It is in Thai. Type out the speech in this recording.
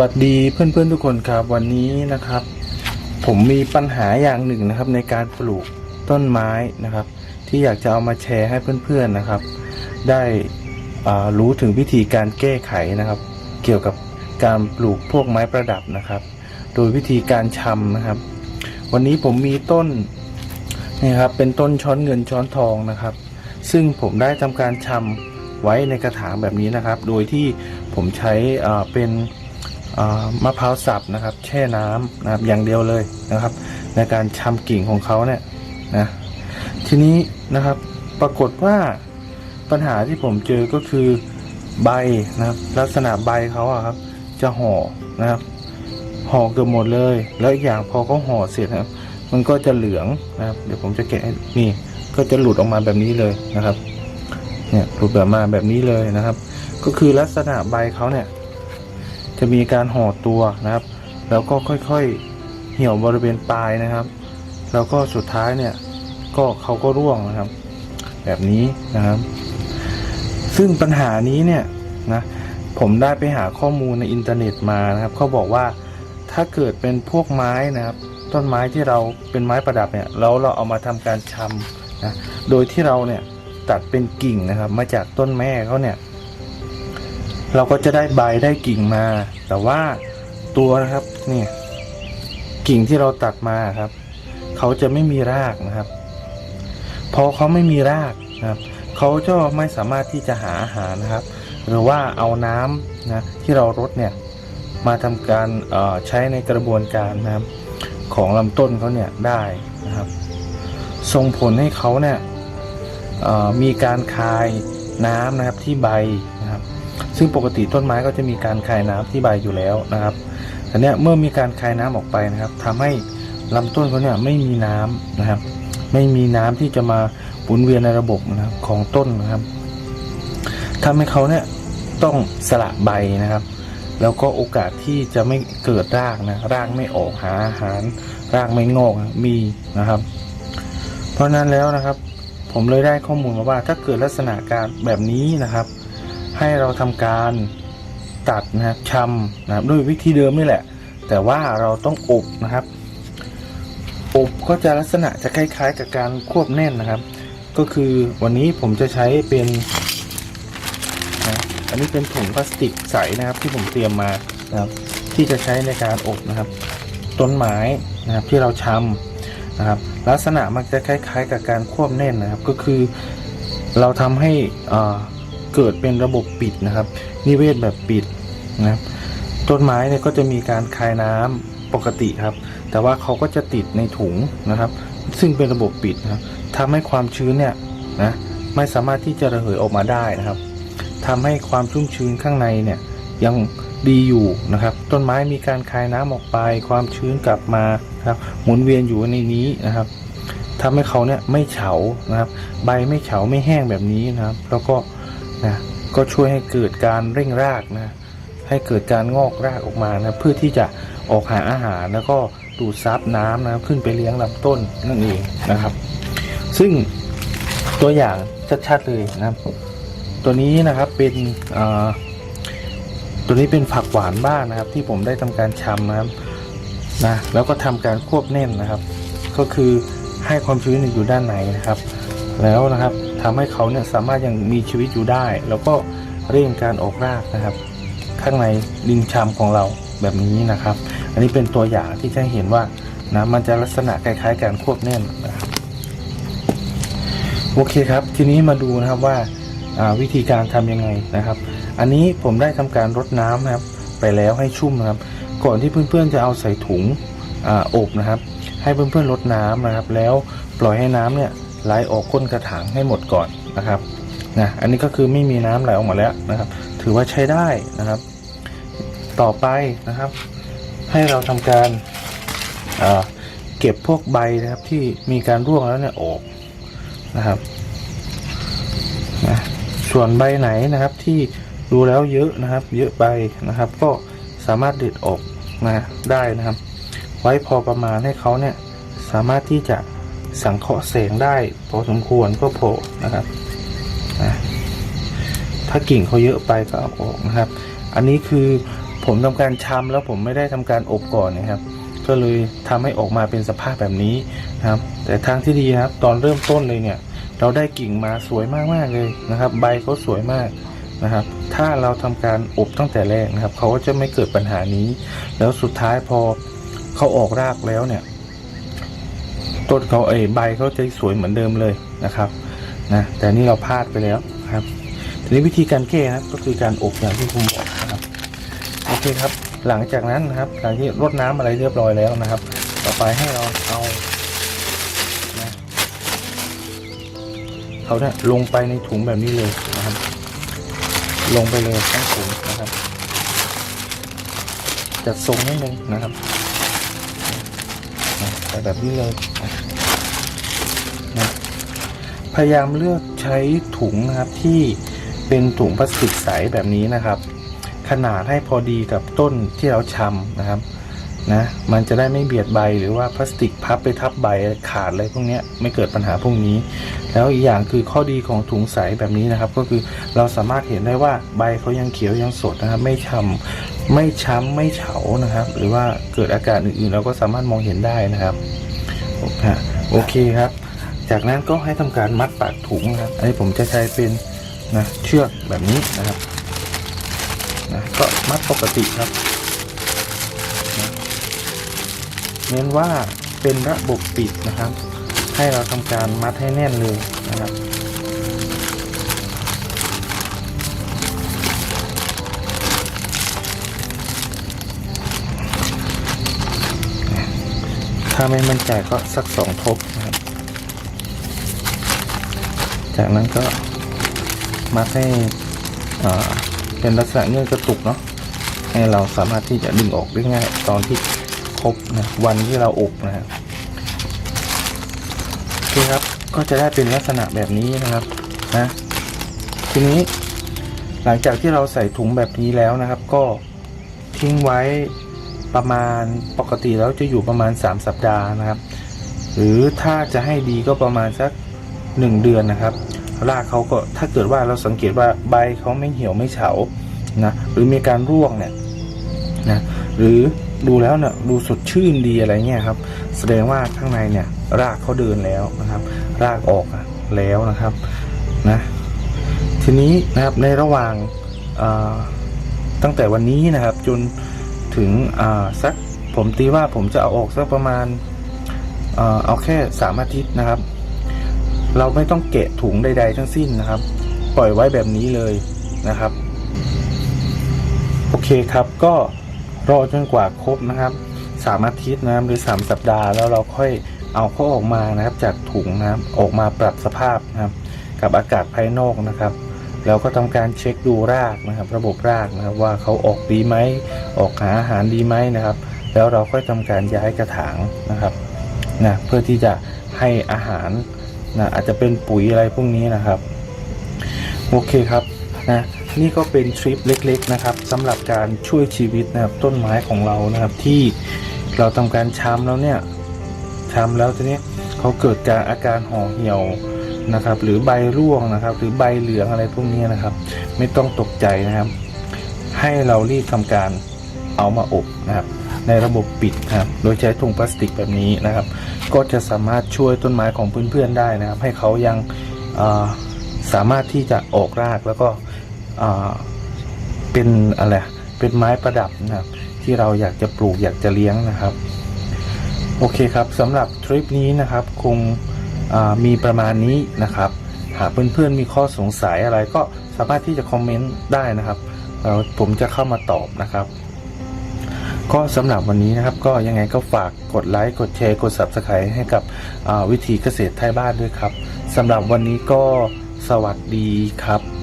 วัสดีเพื่อนๆทุกคนครับวันนี้นะครับ ผมมีปัญหาอย่างหนึ่งนะครับ ในการปลูกต้นไม้นะครับ ที่อยากจะเอามาแชร์ให้เพื่อนๆนะครับ ได้รู้ถึงวิธีการแก้ไขนะครับ เกี่ยวกับการปลูกพวกไม้ประดับนะครับ โดยวิธีการชำนะครับ วันนี้ผมมีต้นนี่ครับเป็นต้นช้อนเงินช้อนทองนะครับ ซึ่งผมได้ทำการชำไว้ในกระถางแบบนี้นะครับ โดยที่ผมใช้เป็น มะพร้าวสับนะครับ แช่น้ำนะครับอย่างเดียวเลยนะครับ ในการชำกิ่งของเขาเนี่ยนะทีนี้นะครับปรากฏว่าปัญหาที่ผมเจอก็คือใบนะครับ ลักษณะใบเขาอะครับ จะห่อนะครับห่อเกือบหมดเลย แล้วอีกอย่างพอเขาห่อเสร็จนะครับ มันก็จะเหลืองนะครับ เดี๋ยวผมจะแกะนี่ก็จะหลุดออกมาแบบนี้เลยนะครับ เนี่ยหลุดแบบมาแบบนี้เลยนะครับ ก็คือลักษณะใบเขาเนี่ย จะมีการห่อตัวนะครับ แล้วก็ค่อยๆเหี่ยวบริเวณปลายนะครับ แล้วก็สุดท้ายเนี่ยก็เขาก็ร่วงนะครับ แบบนี้นะครับ ซึ่งปัญหานี้เนี่ยนะผมได้ไปหาข้อมูลในอินเทอร์เน็ตมานะครับเขาบอกว่าถ้าเกิดเป็นพวกไม้นะครับ ต้นไม้ที่เราเป็นไม้ประดับเนี่ยแล้วเราเอามาทำการชำนะโดยที่เราเนี่ยตัดเป็นกิ่งนะครับ มาจากต้นแม่เขาเนี่ย เราก็จะได้ใบได้กิ่งมา แต่ว่าตัวนะครับเนี่ยกิ่งที่เราตัดมาครับ เขาจะไม่มีรากนะครับ พอเขาไม่มีรากนะครับ เขาจะไม่สามารถที่จะหาอาหารนะครับ หรือว่าเอาน้ำนะที่เรารดเนี่ยมาทำการใช้ในกระบวนการนะครับ ของลำต้นเขาเนี่ยได้นะครับ ส่งผลให้เขาเนี่ยมีการคายน้ำนะครับที่ใบ ซึ่งปกติต้นไม้ก็จะมีการคายน้ำที่ใบอยู่แล้วนะครับแต่เนี้ยเมื่อมีการคายน้ำออกไปนะครับทำให้ลำต้นเขาเนี่ยไม่มีน้ำนะครับ ไม่มีน้ำที่จะมาหมุนเวียนในระบบนะครับของต้นนะครับทำให้เขาเนี่ยต้องสละใบนะครับ แล้วก็โอกาสที่จะไม่เกิดรากนะรากไม่ออกหาอาหารรากไม่งอกมีนะครับ เพราะฉะนั้นแล้วนะครับ ผมเลยได้ข้อมูลมาว่าถ้าเกิดลักษณะการแบบนี้นะครับ ให้เราทำการตัดนะครับชำนะครับด้วยวิธีเดิมนี่แหละ แต่ว่าเราต้องอบนะครับ อบก็จะลักษณะจะคล้าย ๆ กับการควบแน่นนะครับ ก็คือวันนี้ผมจะใช้เป็นนะอันนี้เป็นถุงพลาสติกใสนะครับ ที่ผมเตรียมมานะครับ ที่จะใช้ในการอบนะครับ ต้นไม้นะครับที่เราชำนะครับ ลักษณะมันจะคล้าย ๆ กับการควบแน่นนะครับ ก็คือเราทำให้อ่า เกิดเป็นระบบปิดนะครับ นิเวศแบบปิดนะครับต้นไม้เนี่ยก็จะมีการคายน้ำปกติครับ แต่ว่าเขาก็จะติดในถุงนะครับ ซึ่งเป็นระบบปิดนะครับทำให้ความชื้นเนี่ยนะไม่สามารถที่จะระเหยออกมาได้นะครับทำให้ความชุ่มชื้นข้างในเนี่ยยังดีอยู่นะครับ ต้นไม้มีการคายน้ำออกไป ความชื้นกลับมาครับหมุนเวียนอยู่ในนี้นะครับทำให้เขาเนี่ยไม่เฉานะครับ ใบไม่เฉาไม่แห้งแบบนี้นะครับ แล้วก็ นะก็ช่วยให้เกิดการเร่งรากนะให้เกิดการงอกรากออกมานะเพื่อที่จะออกหาอาหารแล้วก็ดูดซับน้ำนะขึ้นไปเลี้ยงลำต้นนั่นเองนะครับ ซึ่งตัวอย่างชัดๆเลยนะตัวนี้นะครับเป็นตัวนี้เป็นผักหวานบ้านนะครับ ที่ผมได้ทำการชำนะครับนะแล้วก็ทำการควบแน่นนะครับ ก็คือให้ความชื้นอยู่ด้านในนะครับ แล้วนะครับ ทำให้เขาเนี่ยสามารถยังมีชีวิตอยู่ได้ แล้วก็เร่งการออกรากนะครับ ข้างในดินชำของเราแบบนี้นะครับ อันนี้เป็นตัวอย่างที่จะเห็นว่านะมันจะลักษณะคล้ายๆการควบแน่นนะครับโอเคครับ ทีนี้มาดูนะครับว่าวิธีการทำยังไงนะครับ อันนี้ผมได้ทำการรดน้ำนะครับไปแล้วให้ชุ่มนะครับ ก่อนที่เพื่อนๆจะเอาใส่ถุงออบนะครับ ให้เพื่อนๆรดน้ำนะครับ แล้วปล่อยให้น้ำเนี่ย ไหลออกก้นกระถางให้หมดก่อนนะครับนะอันนี้ก็คือไม่มีน้ำไหลออกมาแล้วนะครับ ถือว่าใช้ได้นะครับ ต่อไปนะครับ ให้เราทำการอ่าเก็บพวกใบนะครับที่มีการร่วงแล้วเนี่ยออกนะครับนะส่วนใบไหนนะครับที่ดูแล้วเยอะนะครับ เยอะไปนะครับ ก็สามารถเด็ดออกนะได้นะครับ ไว้พอประมาณให้เขาเนี่ยสามารถที่จะ สังเคราะห์แสงได้พอสมควรก็พอนะครับถ้ากิ่งเขาเยอะไปก็เอาออกนะครับ อันนี้คือผมทำการชำแล้วผมไม่ได้ทำการอบก่อนนะครับ ก็เลยทำให้ออกมาเป็นสภาพแบบนี้นะครับ แต่ทางที่ดีนะครับ ตอนเริ่มต้นเลยเนี่ย เราได้กิ่งมาสวยมากๆเลยนะครับ ใบเขาสวยมากนะครับ ถ้าเราทำการอบตั้งแต่แรกนะครับเขาก็จะไม่เกิดปัญหานี้ แล้วสุดท้ายพอเขาออกรากแล้วเนี่ย ต้นเขาเอยใบเขาจะสวยเหมือนเดิมเลยนะครับนะแต่นี่เราพลาดไปแล้วครับทีนี้วิธีการแก้นะครับก็คือการอบอย่างที่ผมบอกนะครับโอเคครับ หลังจากนั้นนะครับหลังที่รดน้ำอะไรเรียบร้อยแล้วนะครับ ต่อไปให้เราเอานะเขาเนี่ยลงไปในถุงแบบนี้เลยนะครับ ลงไปเลยทั้งถุงนะครับจัดทรงนิดนึงนะครับ ไปแบบนี้เลยนะพยายามเลือกใช้ถุงนะครับที่เป็นถุงพลาสติกใสแบบนี้นะครับ ขนาดให้พอดีกับต้นที่เราชำนะครับนะมันจะได้ไม่เบียดใบหรือว่าพลาสติกพับไปทับใบขาดอะไรพวกนี้ไม่เกิดปัญหาพวกนี้ แล้วอีกอย่างคือข้อดีของถุงใสแบบนี้นะครับ ก็คือเราสามารถเห็นได้ว่าใบเขายังเขียวยังสดนะครับ ไม่ช้ำ ไม่ช้ำไม่เฉานะครับ หรือว่าเกิดอาการอื่นๆ เราก็สามารถมองเห็นได้นะครับโอเคโอเคครับ จากนั้นก็ให้ทำการมัดปากถุงนะครับ อันนี้ผมจะใช้เป็นนะเชือกแบบนี้นะครับนะก็มัดปกติครับนะเน้นว่าเป็นระบบปิดนะครับ ให้เราทำการมัดให้แน่นเลยนะครับ ถ้าไม่มั่นใจก็สักสองทบนะครับ จากนั้นก็มัดให้เป็นลักษณะเงื่อนกระตุกเนาะให้เราสามารถที่จะดึงออกได้ง่ายตอนที่ครบนะวันที่เราอบนะครับโอเคครับก็จะได้เป็นลักษณะแบบนี้นะครับนะทีนี้หลังจากที่เราใส่ถุงแบบนี้แล้วนะครับ ก็ทิ้งไว้ ประมาณปกติแล้วจะอยู่ประมาณ 3 สัปดาห์นะครับ หรือถ้าจะให้ดีก็ประมาณสัก 1 เดือนนะครับรากเขาก็ถ้าเกิดว่าเราสังเกตว่าใบเขาไม่เหี่ยวไม่เฉานะหรือมีการร่วงเนี่ยนะหรือดูแล้วเนี่ยดูสดชื่นดีอะไรเงี้ยครับ แสดงว่าข้างในเนี่ยรากเขาเดินแล้วนะครับ รากออกแล้วนะครับนะทีนี้นะครับในระหว่างตั้งแต่วันนี้นะครับจน ถึงอ่าสักผมตีว่าผมจะเอาออกสักประมาณอ่าเอาแค่สามอาทิตย์นะครับ เราไม่ต้องเกะถุงใด ๆ ทั้งสิ้นนะครับ ปล่อยไว้แบบนี้เลยนะครับ โอเคครับก็รอจนกว่าครบนะครับสามอาทิตย์นะครับหรือสามสัปดาห์แล้วเราค่อยเอาเขาออกมานะครับ จากถุงนะครับออกมาปรับสภาพนะครับ กับอากาศภายนอกนะครับ แล้วก็ทำการเช็คดูรากนะครับ ระบบรากนะครับว่าเขาออกดีไหมออกหาอาหารดีไหมนะครับ แล้วเราค่อยทำการย้ายกระถางนะครับนะเพื่อที่จะให้อาหารนะอาจจะเป็นปุ๋ยอะไรพวกนี้นะครับโอเคครับนะนี่ก็เป็นทริปเล็กๆนะครับสำหรับการช่วยชีวิตนะครับต้นไม้ของเรานะครับที่เราทำการช้ำแล้วเนี่ยช้ำแล้วทีนี้เขาเกิดการอาการห่อเหี่ยว นะครับ หรือใบร่วงนะครับ หรือใบเหลืองอะไรพวกนี้นะครับ ไม่ต้องตกใจนะครับ ให้เรารีบทำการเอามาอบนะครับ ในระบบปิดครับ โดยใช้ถุงพลาสติกแบบนี้นะครับ ก็จะสามารถช่วยต้นไม้ของเพื่อนๆได้นะครับ ให้เขายังาสามารถที่จะออกรากแล้วก็เป็นอะไรเป็นไม้ประดับนะครับ ที่เราอยากจะปลูกอยากจะเลี้ยงนะครับ โอเคครับสำหรับทริปนี้นะครับคง มีประมาณนี้นะครับ หากเพื่อนๆมีข้อสงสัยอะไรก็สามารถที่จะคอมเมนต์ได้นะครับแล้วผมจะเข้ามาตอบนะครับ ก็สำหรับวันนี้นะครับ ก็ยังไงก็ฝากกดไลค์กดแชร์กด Subscribe ให้กับวิธีเกษตรไทยบ้านด้วยครับสำหรับวันนี้ก็สวัสดีครับ